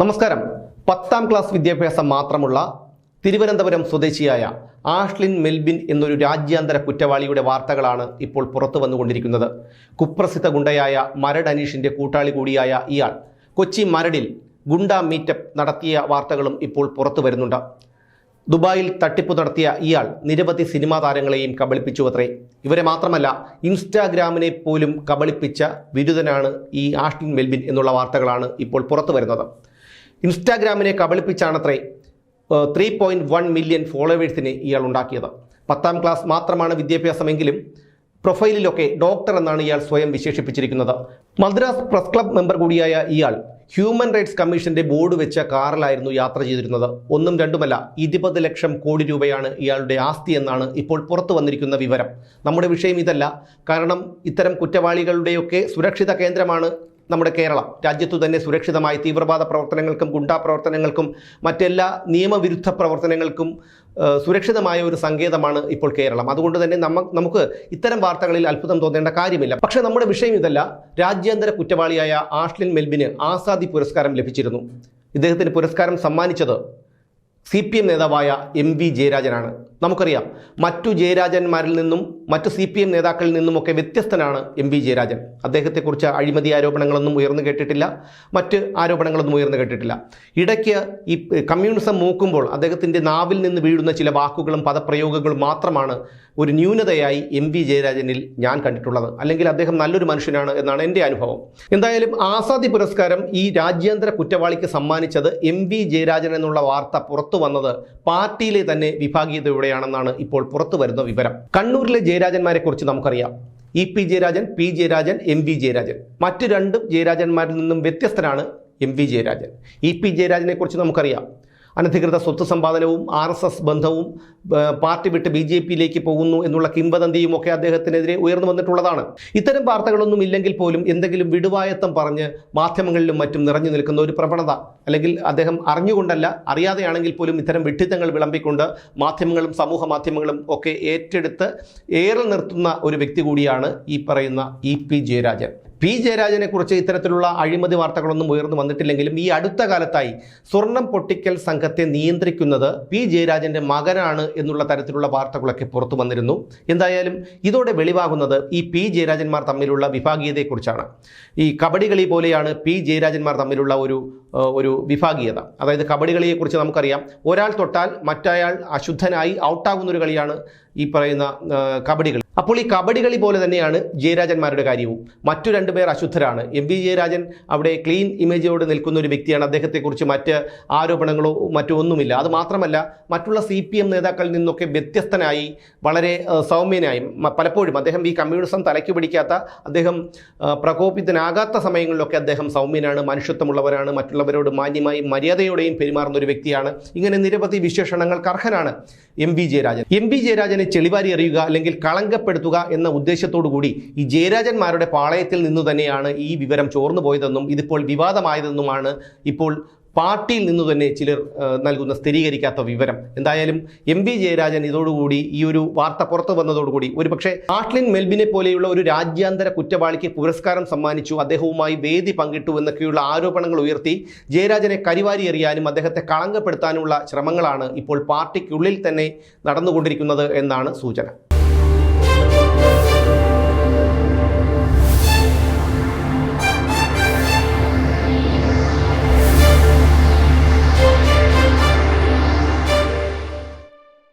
നമസ്കാരം. പത്താം ക്ലാസ് വിദ്യാഭ്യാസം മാത്രമുള്ള തിരുവനന്തപുരം സ്വദേശിയായ ആഷ്ലിൻ മെൽബിൻ എന്നൊരു രാജ്യാന്തര കുറ്റവാളിയുടെ വാർത്തകളാണ് ഇപ്പോൾ പുറത്തു വന്നുകൊണ്ടിരിക്കുന്നത്. കുപ്രസിദ്ധ ഗുണ്ടയായ മരട് അനീഷിന്റെ കൂട്ടാളി കൂടിയായ ഇയാൾ കൊച്ചി മരടിൽ ഗുണ്ട മീറ്റപ്പ് നടത്തിയ വാർത്തകളും ഇപ്പോൾ പുറത്തു വരുന്നുണ്ട്. ദുബായിൽ തട്ടിപ്പ് നടത്തിയ ഇയാൾ നിരവധി സിനിമാ താരങ്ങളെയും കബളിപ്പിച്ചു അത്രേ ഇവരെ മാത്രമല്ല ഇൻസ്റ്റാഗ്രാമിനെ പോലും കബളിപ്പിച്ച ബിരുദനാണ് ഈ ആഷ്ലിൻ മെൽബിൻ എന്നുള്ള വാർത്തകളാണ് ഇപ്പോൾ പുറത്തു വരുന്നത്. ഇൻസ്റ്റാഗ്രാമിനെ കബളിപ്പിച്ചാണത്രേ ത്രീ പോയിന്റ് വൺ മില്യൺ ഫോളോവേഴ്സിനെ ഇയാൾ ഉണ്ടാക്കിയത്. പത്താം ക്ലാസ് മാത്രമാണ് വിദ്യാഭ്യാസമെങ്കിലും പ്രൊഫൈലിലൊക്കെ ഡോക്ടർ എന്നാണ് ഇയാൾ സ്വയം വിശേഷിപ്പിച്ചിരിക്കുന്നത്. മദ്രാസ് പ്രസ് ക്ലബ് മെമ്പർ കൂടിയായ ഇയാൾ ഹ്യൂമൻ റൈറ്റ്സ് കമ്മീഷന്റെ ബോർഡ് വെച്ച കാറിലായിരുന്നു യാത്ര ചെയ്തിരുന്നത്. ഒന്നും രണ്ടുമല്ല ഇരുപത് ലക്ഷം കോടി രൂപയാണ് ഇയാളുടെ ആസ്തി എന്നാണ് ഇപ്പോൾ പുറത്തു വന്നിരിക്കുന്ന വിവരം. നമ്മുടെ വിഷയം ഇതല്ല കാരണം ഇത്തരം കുറ്റവാളികളുടെയൊക്കെ സുരക്ഷിത കേന്ദ്രമാണ് നമ്മുടെ കേരളം. രാജ്യത്തു തന്നെ സുരക്ഷിതമായി തീവ്രവാദ പ്രവർത്തനങ്ങൾക്കും ഗുണ്ടാ പ്രവർത്തനങ്ങൾക്കും മറ്റെല്ലാ നിയമവിരുദ്ധ പ്രവർത്തനങ്ങൾക്കും സുരക്ഷിതമായ ഒരു സങ്കേതമാണ് ഇപ്പോൾ കേരളം. അതുകൊണ്ട് തന്നെ നമ്മ നമുക്ക് ഇത്തരം വാർത്തകളിൽ അത്ഭുതം തോന്നേണ്ട കാര്യമില്ല. പക്ഷേ നമ്മുടെ വിഷയം ഇതല്ല. രാജ്യാന്തര കുറ്റവാളിയായ ആഷ്ലിൻ മെൽബിന് ആസാദി പുരസ്കാരം ലഭിച്ചിരുന്നു. ഇദ്ദേഹത്തിന് പുരസ്കാരം സമ്മാനിച്ചത് സി പി എം നേതാവായ എം വി ജയരാജനാണ്. നമുക്കറിയാം മറ്റു ജയരാജന്മാരിൽ നിന്നും മറ്റു സി പി എം നേതാക്കളിൽ നിന്നുമൊക്കെ വ്യത്യസ്തനാണ് എം വി ജയരാജൻ. അദ്ദേഹത്തെക്കുറിച്ച് അഴിമതി ആരോപണങ്ങളൊന്നും ഉയർന്നു കേട്ടിട്ടില്ല മറ്റ് ആരോപണങ്ങളൊന്നും ഉയർന്നു കേട്ടിട്ടില്ല. ഇടയ്ക്ക് ഈ കമ്മ്യൂണിസം മൂക്കുമ്പോൾ അദ്ദേഹത്തിന്റെ നാവിൽ നിന്ന് വീഴുന്ന ചില വാക്കുകളും പദപ്രയോഗങ്ങളും മാത്രമാണ് ഒരു ന്യൂനതയായി എം വി ജയരാജനിൽ ഞാൻ കണ്ടിട്ടുള്ളത്. അല്ലെങ്കിൽ അദ്ദേഹം നല്ലൊരു മനുഷ്യനാണ് എന്നാണ് എന്റെ അനുഭവം. എന്തായാലും ആസാദി പുരസ്കാരം ഈ രാജ്യാന്തര കുറ്റവാളിക്ക് സമ്മാനിച്ചത് എം വി ജയരാജൻ എന്നുള്ള വാർത്ത പുറത്തു വന്നത് പാർട്ടിയിലെ തന്നെ വിഭാഗീയതയോടെയാണെന്നാണ് ഇപ്പോൾ പുറത്തു വരുന്ന വിവരം. കണ്ണൂരിലെ ജയരാജന്മാരെ കുറിച്ച് നമുക്കറിയാം. E P Jayarajan P Jayarajan M V Jayarajan. മറ്റു രണ്ടും ജയരാജന്മാരിൽ നിന്നും വ്യത്യസ്തനാണ് M V Jayarajan. E P ജയരാജനെ കുറിച്ച് നമുക്കറിയാം. അനധികൃത സ്വത്ത് സമ്പാദനവും ആർ എസ് എസ് ബന്ധവും പാർട്ടി വിട്ട് ബി ജെ പിയിലേക്ക് പോകുന്നു എന്നുള്ള കിംവദന്തിയും ഒക്കെ അദ്ദേഹത്തിനെതിരെ ഉയർന്നു വന്നിട്ടുള്ളതാണ്. ഇത്തരം വാർത്തകളൊന്നും ഇല്ലെങ്കിൽ പോലും എന്തെങ്കിലും വിടുവായത്തം പറഞ്ഞ് മാധ്യമങ്ങളിലും മറ്റും നിറഞ്ഞു നിൽക്കുന്ന ഒരു പ്രവണത. അല്ലെങ്കിൽ അദ്ദേഹം അറിഞ്ഞുകൊണ്ടല്ല അറിയാതെയാണെങ്കിൽ പോലും ഇത്തരം വിഡ്ഢിത്തങ്ങൾ വിളമ്പിക്കൊണ്ട് മാധ്യമങ്ങളും സമൂഹ മാധ്യമങ്ങളും ഒക്കെ ഏറ്റെടുത്ത് ഏറെ നിർത്തുന്ന ഒരു വ്യക്തി കൂടിയാണ് ഈ പറയുന്ന ഇ പി ജയരാജൻ. പി ജയരാജനെ കുറിച്ച് ഇത്തരത്തിലുള്ള അഴിമതി വാർത്തകളൊന്നും ഉയർന്നു വന്നിട്ടില്ലെങ്കിലും ഈ അടുത്ത കാലത്തായി സ്വർണം പൊട്ടിക്കൽ സംഘത്തെ നിയന്ത്രിക്കുന്നത് പി ജയരാജന്റെ മകനാണ് എന്നുള്ള തരത്തിലുള്ള വാർത്തകളൊക്കെ പുറത്തു വന്നിരുന്നു. എന്തായാലും ഇതോടെ വെളിവാകുന്നത് ഈ പി ജയരാജന്മാർ തമ്മിലുള്ള വിഭാഗീയതയെക്കുറിച്ചാണ്. ഈ കബഡി കളി പോലെയാണ് പി ജയരാജന്മാർ തമ്മിലുള്ള ഒരു ഒരു വിഭാഗീയത. അതായത് കബഡി കളിയെക്കുറിച്ച് നമുക്കറിയാം. ഒരാൾ തൊട്ടാൽ മറ്റയാൾ അശുദ്ധനായി ഔട്ടാകുന്ന ഒരു കളിയാണ് ഈ പറയുന്ന കബഡി അപ്പോൾ ഈ കബഡി കളി പോലെ തന്നെയാണ് ജയരാജന്മാരുടെ കാര്യവും. മറ്റു രണ്ടുപേർ അശുദ്ധരാണ്. എം വി ജയരാജൻ അവിടെ ക്ലീൻ ഇമേജോട് നിൽക്കുന്ന ഒരു വ്യക്തിയാണ്. അദ്ദേഹത്തെക്കുറിച്ച് മറ്റ് ആരോപണങ്ങളോ മറ്റോ ഒന്നുമില്ല. അത് മാത്രമല്ല മറ്റുള്ള സി പി എം നേതാക്കളിൽ നിന്നൊക്കെ വ്യത്യസ്തനായി വളരെ സൗമ്യനായും പലപ്പോഴും അദ്ദേഹം ഈ കമ്മ്യൂണിസം തലയ്ക്ക് പിടിക്കാത്ത അദ്ദേഹം പ്രകോപിതനാകാത്ത സമയങ്ങളിലൊക്കെ അദ്ദേഹം സൗമ്യനാണ് മനുഷ്യത്വമുള്ളവരാണ് മറ്റുള്ളവരോട് മാന്യമായും മര്യാദയോടെയും പെരുമാറുന്ന ഒരു വ്യക്തിയാണ്. ഇങ്ങനെ നിരവധി വിശേഷണങ്ങൾക്ക് അർഹനാണ് M V Jayarajan. M V ജയരാജനെ ചെളിവാരി അറിയുക അല്ലെങ്കിൽ കളങ്കപ്പെടുത്തുക എന്ന ഉദ്ദേശത്തോടു കൂടി ഈ ജയരാജന്മാരുടെ പാളയത്തിൽ നിന്നു തന്നെയാണ് ഈ വിവരം ചോർന്നു പോയതെന്നും ഇതിപ്പോൾ വിവാദമായതെന്നുമാണ് ഇപ്പോൾ പാർട്ടിയിൽ നിന്നു തന്നെ ചിലർ നൽകുന്ന സ്ഥിരീകരിക്കാത്ത വിവരം. എന്തായാലും എം വി ജയരാജൻ ഇതോടുകൂടി ഈ ഒരു വാർത്ത പുറത്തു വന്നതോടുകൂടി ഒരു പക്ഷേ ആഷ്ലിൻ മെൽബിനെ പോലെയുള്ള ഒരു രാജ്യാന്തര കുറ്റവാളിക്ക് പുരസ്കാരം സമ്മാനിച്ചു. അദ്ദേഹവുമായി വേദി പങ്കിട്ടു എന്നൊക്കെയുള്ള ആരോപണങ്ങൾ ഉയർത്തി ജയരാജനെ കരിവാരി എറിയാനും അദ്ദേഹത്തെ കളങ്കപ്പെടുത്താനുമുള്ള ശ്രമങ്ങളാണ് ഇപ്പോൾ പാർട്ടിക്കുള്ളിൽ തന്നെ നടന്നുകൊണ്ടിരിക്കുന്നത് എന്നാണ് സൂചന.